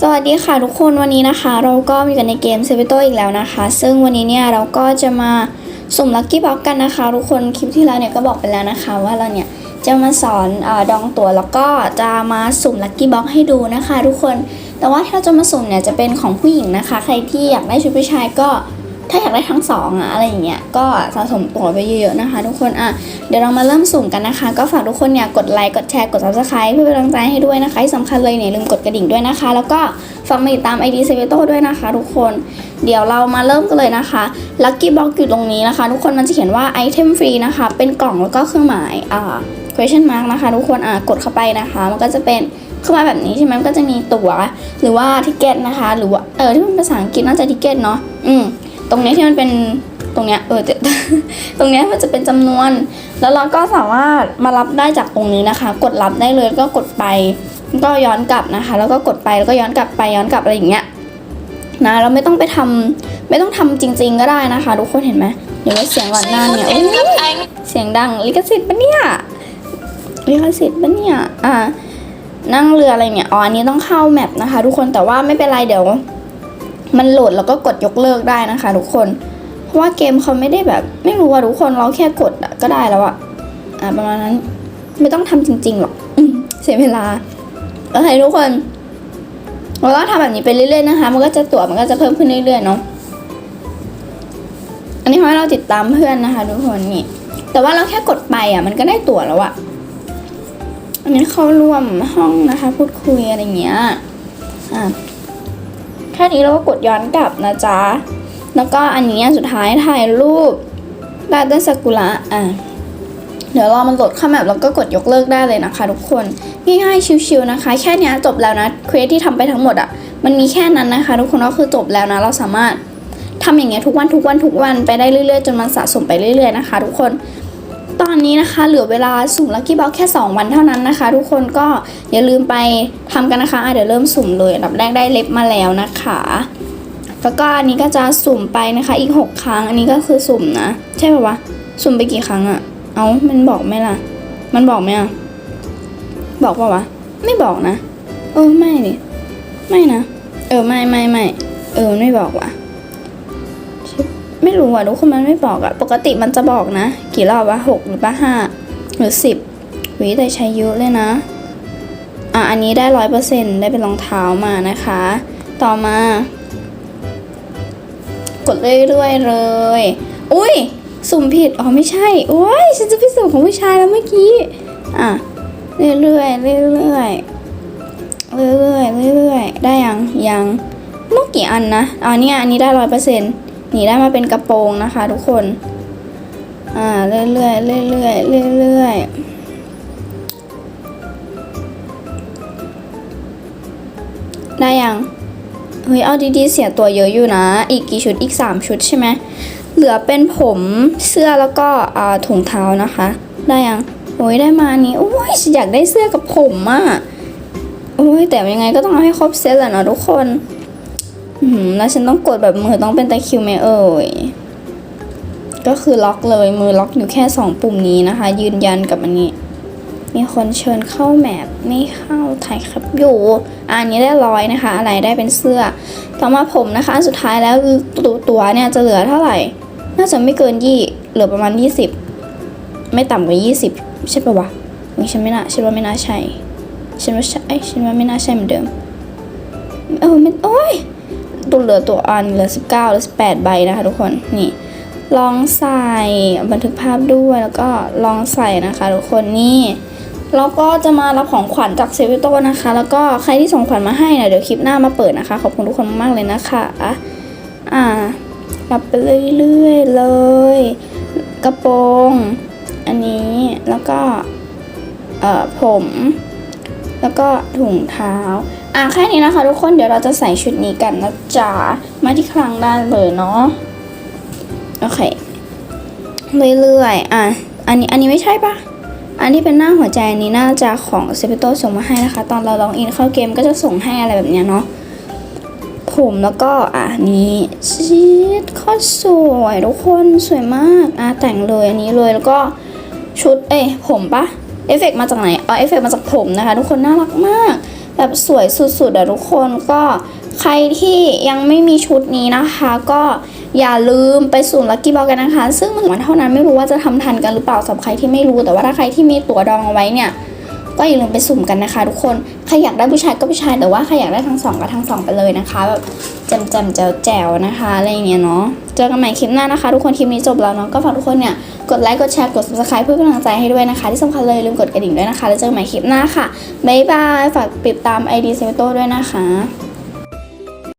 สวัสดีค่ะทุกคนวันนี้นะคะ เราก็มีกันในเกมเซเ t โตอีกแล้วนะคะ ซึ่งวันนี้เนี่ยเราก็จะมาสุ่มลัคกี้บ็อกกันนะคะ ทุกคนคลิปที่แล้วเนี่ยก็บอกไปแล้วนะคะ ว่าเราเนี่ยจะมาสอนออดองตัวแล้วก็จะมาสุ่มลัคกี้บ็อกให้ดูนะคะ ทุกคนแต่ว่าที่เราจะมาสุ่มเนี่ยจะเป็นของผู้หญิงนะคะ ใครที่อยากได้ชุดผู้ชายก็ ถ้าอยากได้ทั้งสองอะอะไรอย่างเงี้ยก็สะสมตัวไปเยอะๆนะคะ ทุกคนอะเดี๋ยวเรามาเริ่มสุ่มกันนะคะ ก็ฝากทุกคนเนี่ยกดไลค์กดแชร์กด subscribe เพื่อเป็นกำลังใจให้ด้วยนะคะที่สำคัญเลยเนี่ยลืมกดกระดิ่งด้วยนะคะ แล้วก็ฝากมาติดตาม ID เซเวโตด้วยนะคะ ทุกคนเดี๋ยวเรามาเริ่มกันเลยนะคะ Lucky Box อยู่ตรงนี้นะคะ ทุกคนมันจะเขียนว่า item free นะคะเป็นกล่องแล้วก็เครื่องหมายอ่า question mark นะคะ ทุกคนอ่ากดเข้าไปนะคะ มันก็จะเป็นเครื่องหมายแบบนี้ใช่ไหมมันก็จะมีตั๋วหรือว่าทิเกตนะคะ หรือว่าเออที่เป็นภาษาอังกฤษน่าจะทิเกตเนาะอืม ตรงนี้ที่มันเป็นตรงเนี้ยเออแต่ตรงเนี้ยมันจะเป็นจำนวน แล้วเราก็สามารถมารับได้จากตรงนี้นะคะ กดรับได้เลยก็กดไป ก็ย้อนกลับนะคะ แล้วก็กดไปแล้วก็ย้อนกลับไปย้อนกลับอะไรอย่างเงี้ยนะเราไม่ต้องไปทำไม่ต้องทำจริง ๆ ก็ได้นะคะทุกคนเห็นไหมเดี๋ยวว่าเสียงหวานหน้าเนี่ยอุ๊ยเสียงดังลิขสิทธิ์ปะเนี่ยลิขสิทธิ์ปะเนี่ยอ่านั่งเรืออะไรเนี่ยอ๋ออันนี้ต้องเข้าแมปนะคะ ทุกคนแต่ว่าไม่เป็นไรเดี๋ยว มันโหลดแล้วก็กดยกเลิกได้นะคะ ทุกคน เพราะว่าเกมเขาไม่ได้แบบ ไม่รู้ว่าทุกคนเราแค่กดก็ได้แล้วอะอ่าประมาณนั้นไม่ต้องทำจริงๆหรอกอเสียเวลาโอเคทุกคนเราก็ทำแบบนี้ไปเรื่อยๆนะคะ มันก็จะตัวมันก็จะเพิ่มขึ้นเรื่อยๆเนาะอันนี้เพราะเราติดตามเพื่อนนะคะ ทุกคนนี่ แต่ว่าเราแค่กดไปอะ มันก็ได้ตั๋วแล้วอะอันนี้เข้าร่วมห้องนะคะ พูดคุยอะไรเงี้ยอะแค่นี้เราก็กดย้อนกลับนะจ๊ะ แล้วก็อันนี้สุดท้ายถ่ายรูปได้ต้นซากุระอะเดี๋ยวรอมันโหลดเข้าแมปแล้วก็กดยกเลิกได้เลยนะคะทุกคน ง่ายๆชิวๆนะคะ แค่นี้จบแล้วนะเควสที่ทำไปทั้งหมดอะ่ะมันมีแค่นั้นนะคะ ทุกคนก็คือจบแล้วนะเราสามารถทำอย่างเงี้ยทุกวันทุกวันทุกวันไปได้เรื่อยๆ จนมันสะสมไปเรื่อยๆนะคะ ทุกคน ตอนนี้นะคะ เหลือเวลาสุ่มลัคกี้บ็อกแค่ 2 วันเท่านั้นนะคะ ทุกคนก็อย่าลืมไปทำกันนะคะะเดี๋ยวเริ่มสุ่มเลยอันดับแรกได้เล็บมาแล้วนะคะแล้วก็อันนี้ก็จะสุ่มไปนะคะอีก 6 ครั้ง อันนี้ก็คือสุ่มนะ ใช่ปะวะสุ่มไปกี่ครั้งอะเอามันบอกไหมล่ะ มันบอกไหมอะบอกปะวะไม่บอกนะ เออไม่ดิไม่นะ เออไม่ไม่ไม่เออไม่บอกว่ะ ไม่รู้อะทุกคนมันไม่บอกอะปกติมันจะบอกนะ กี่รอบวะหกหรือปะห้าหรือสิบวิแต่ใช้เยอะเลยนะ อะอันนี้ได้ร้อยเปอร์เซ็นได้เป็นรองเท้ามานะคะ ต่อมา กดเรื่อยๆเลย อุ้ยสุ่มผิด อ๋อไม่ใช่โอ้ยฉันจะไปสุ่มของผู้ชายแล้วเมื่อกี้ อะ เรื่อยๆเรื่อยๆเรื่อยๆเรื่อยๆได้ยังยังเมื่อกี่อันนะอ๋อเนี่ยอันนี้ได้ร้อยเปอร์เซ็นต์ หนีได้มาเป็นกระโปรงนะคะ ทุกคน อ่าเรื่อยๆเรื่อยๆเรื่อยๆได้ยังเฮ้ยเอาดีๆเสียตัวเยอะอยู่นะ อีกกี่ชุดอีก 3 ชุดใช่ไหมเหลือเป็นผมเสื้อแล้วก็อ่าถุงเท้านะคะ ได้ยังโอ้ยได้มานี้โอ้ยอยากได้เสื้อกับผมอะโอ้ยแต่ยังไงก็ต้องเอาให้ครบเซตแหละเนาะทุกคน แล้วฉันต้องกดแบบมือต้องเป็นตะคิวไหมเอ่ย ก็คือล็อกเลยมือล็อกอยู่แค่ 2 ปุ่มนี้นะคะ ยืนยันกับอันนี้ มีคนเชิญเข้าแมปไม่เข้าถ่ายคลิปอยู่ อันนี้ได้ร้อยนะคะ อะไรได้เป็นเสื้อ ต่อมาผมนะคะอันสุดท้ายแล้วคือตัวตัวเนี่ยจะเหลือเท่าไหร่ น่าจะไม่เกินยี่เหลือประมาณยี่สิบไม่ต่ำกว่ายี่สิบใช่ปะวะนี่ฉันไม่น่าฉันว่าไม่น่าใช่ฉันว่าใช่ฉันว่าไม่น่าใช่เหมือนเดิมเออไม่โอ้ย ตัวเหลือตัวอันเหลือสิบเก้าหรือสิบแปดใบนะคะทุกคนนี่ ลองใส่บันทึกภาพด้วยแล้วก็ลองใส่นะคะทุกคนนี่แล้วก็จะมารับของขวัญจากเซเวโตนะคะ แล้วก็ใครที่ส่งขวัญมาให้เนี่ยเดี๋ยวคลิปหน้ามาเปิดนะคะ ขอบคุณทุกคนมากเลยนะคะอ่ารับไปเรื่อยๆเลย กระโปรง อันนี้แล้วก็เอ่อผม แล้วก็ถุงเท้า อะแค่นี้นะคะ ทุกคนเดี๋ยวเราจะใส่ชุดนี้กันนะจ๊ะมาที่ครั้งได้เลยเนาะโอเคเรื่อยๆอะอันนี้อันนี้ไม่ใช่ปะอันที่เป็นหน้าหัวใจอันนี้น่าจะของเซเปโตส่งมาให้นะคะ ตอนเราลองอินเข้าเกมก็จะส่งให้อะไรแบบเนี้ยเนาะผมแล้วก็อะนี้ชีดโคตรสวยทุกคนสวยมากอะแต่งเลยอันนี้เลยแล้วก็ชุดเอ้ผมปะเอฟเฟกต์มาจากไหนเอเอฟเฟกต์มาจากผมนะคะ ทุกคนน่ารักมาก แบบสวยสุดๆอะทุกคนก็ใครที่ยังไม่มีชุดนี้นะคะ ก็อย่าลืมไปสุ่มลัคกี้บอลกันนะคะ ซึ่งมันวันเท่านั้นไม่รู้ว่าจะทำทันกันหรือเปล่าสำหรับใครที่ไม่รู้แต่ว่าถ้าใครที่มีตั๋วดองเอาไว้เนี่ย ก็อย่าลืมไปสุ่มกันนะคะ ทุกคนใครอยากได้ผู้ชายก็ผู้ชายแต่ว่าใครอยากได้ทั้งสองก็ทั้งสองไปเลยนะคะแบบแจมแจมๆแจ๋วแจ๋วนะคะอะไรอย่างเงี้ยเนาะเจอกันใหม่คลิปหน้านะคะ ทุกคนคลิปนี้จบแล้วเนาะก็ฝากทุกคนเนี่ยกดไลค์กดแชร์กด subscribe เพื่อกำลังใจให้ด้วยนะคะ ที่สำคัญเลยลืมกดกระดิ่งด้วยนะคะ แล้วเจอกันใหม่คลิปหน้าค่ะบ๊ายบายฝากติดตาม ID เซเวโต้ด้วยนะคะ